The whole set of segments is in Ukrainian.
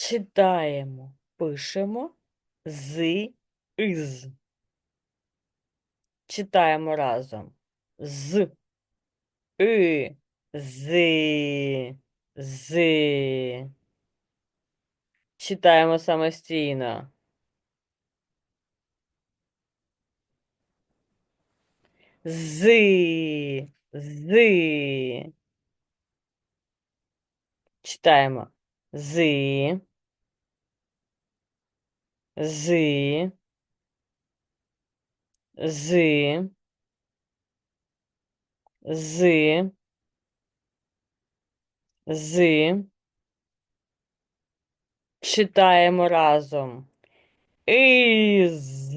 Читаємо, пишемо з із. Читаємо разом. З, и, з, з. Читаємо самостійно. З, з. Читаємо. З, з, з, з, з. Читаємо разом. Із.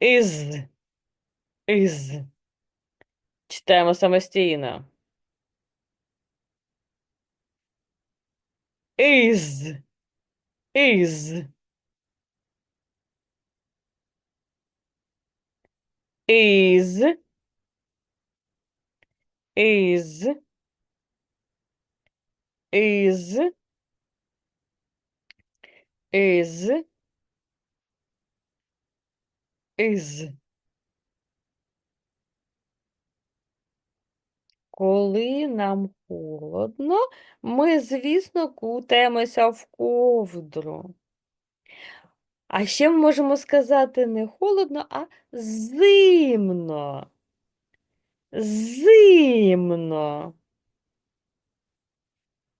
Із. Із. Читаємо самостійно. Із. Із. Із. Із. Із. Із. Із. Коли нам холодно, ми, звісно, кутаємося в ковдру. А ще ми можемо сказати не холодно, а зимно. Зимно.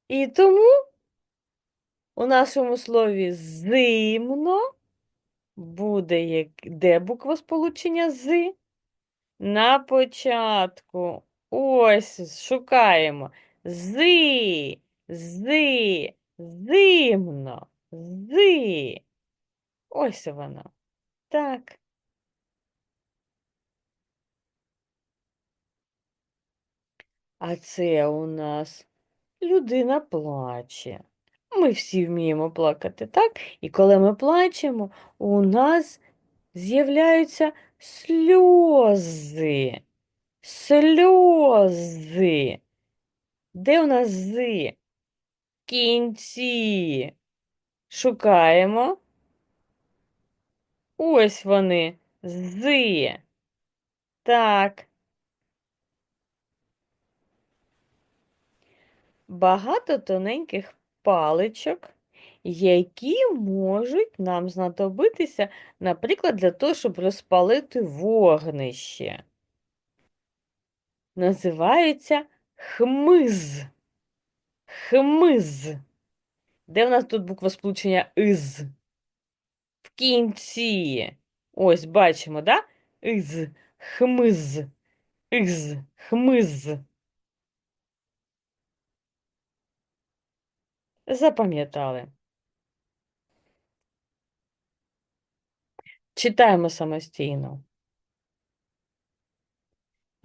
І тому у нашому слові зимно буде де буква сполучення з? На початку. Ось шукаємо. Зи, зи, зимно, зи. Ось воно. Так. А це у нас людина плаче. Ми всі вміємо плакати, так? І коли ми плачемо, у нас з'являються сльози. Сльози. Де у нас зи? Кінці. Шукаємо. Ось вони. Зи. Так. Багато тоненьких паличок, які можуть нам знадобитися, наприклад, для того, щоб розпалити вогнище. Називаються хмиз. Хмиз. Де в нас тут буква сполучення із? В кінці. Ось бачимо, да? Із, хмиз, із, хмиз. Запам'ятали. Читаємо самостійно.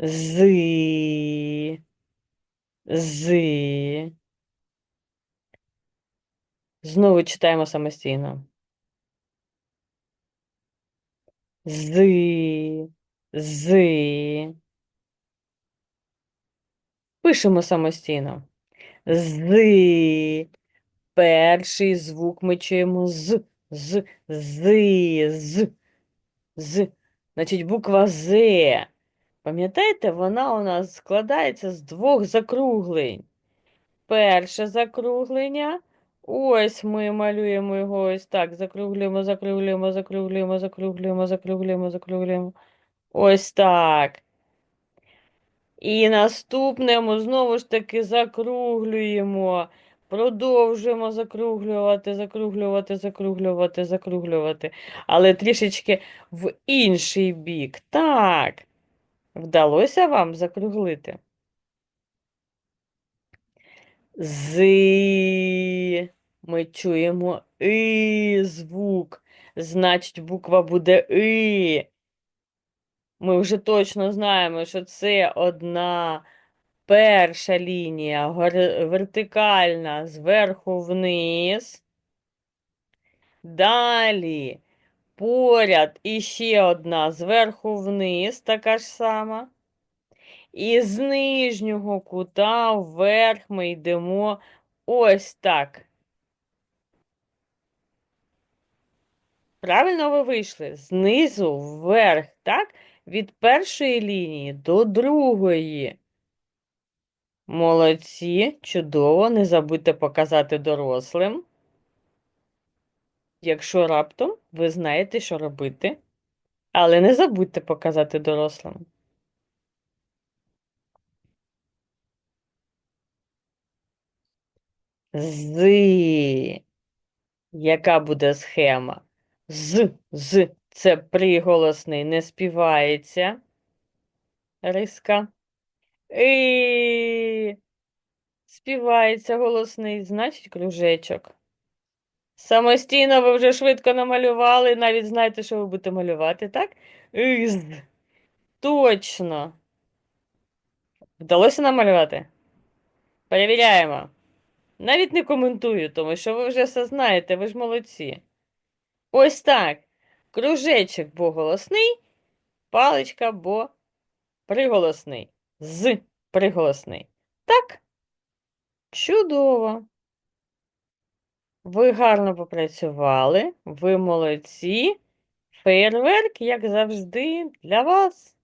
Зи, зи. Знову читаємо самостійно. Зи, зи. Пишемо самостійно. Зи. Перший звук ми чуємо з, з, зи, з, з. Значить, буква З. Пам'ятаєте, вона у нас складається з двох закруглень. Перше закруглення. Ось ми малюємо його ось так. Закруглюємо, закруглюємо, закруглюємо, закруглюємо, закруглюємо, закруглюємо. Ось так. І наступне ми знову ж таки закруглюємо. Продовжуємо закруглювати, закруглювати, закруглювати, закруглювати. Але трішечки в інший бік. Так. Вдалося вам закруглити? Зи. Ми чуємо и звук. Значить, буква буде И. Ми вже точно знаємо, що це одна перша лінія вертикальна зверху вниз. Далі поряд іще одна зверху вниз, така ж сама. І з нижнього кута вверх ми йдемо ось так. Правильно ви вийшли? Знизу вверх, так? Від першої лінії до другої. Молодці, чудово, не забудьте показати дорослим. Якщо раптом ви знаєте, що робити, але не забудьте показати дорослим. З. Яка буде схема? З, з це приголосний, не співається. Риска. І співається голосний, значить кружечок. Самостійно ви вже швидко намалювали, навіть знаєте, що ви будете малювати, так? Із. Точно. Вдалося намалювати? Перевіряємо. Навіть не коментую, тому що ви вже все знаєте, ви ж молодці. Ось так. Кружечок бо голосний, паличка бо приголосний. З приголосний. Так? Чудово. Ви гарно попрацювали, ви молодці. Фейерверк, як завжди, для вас.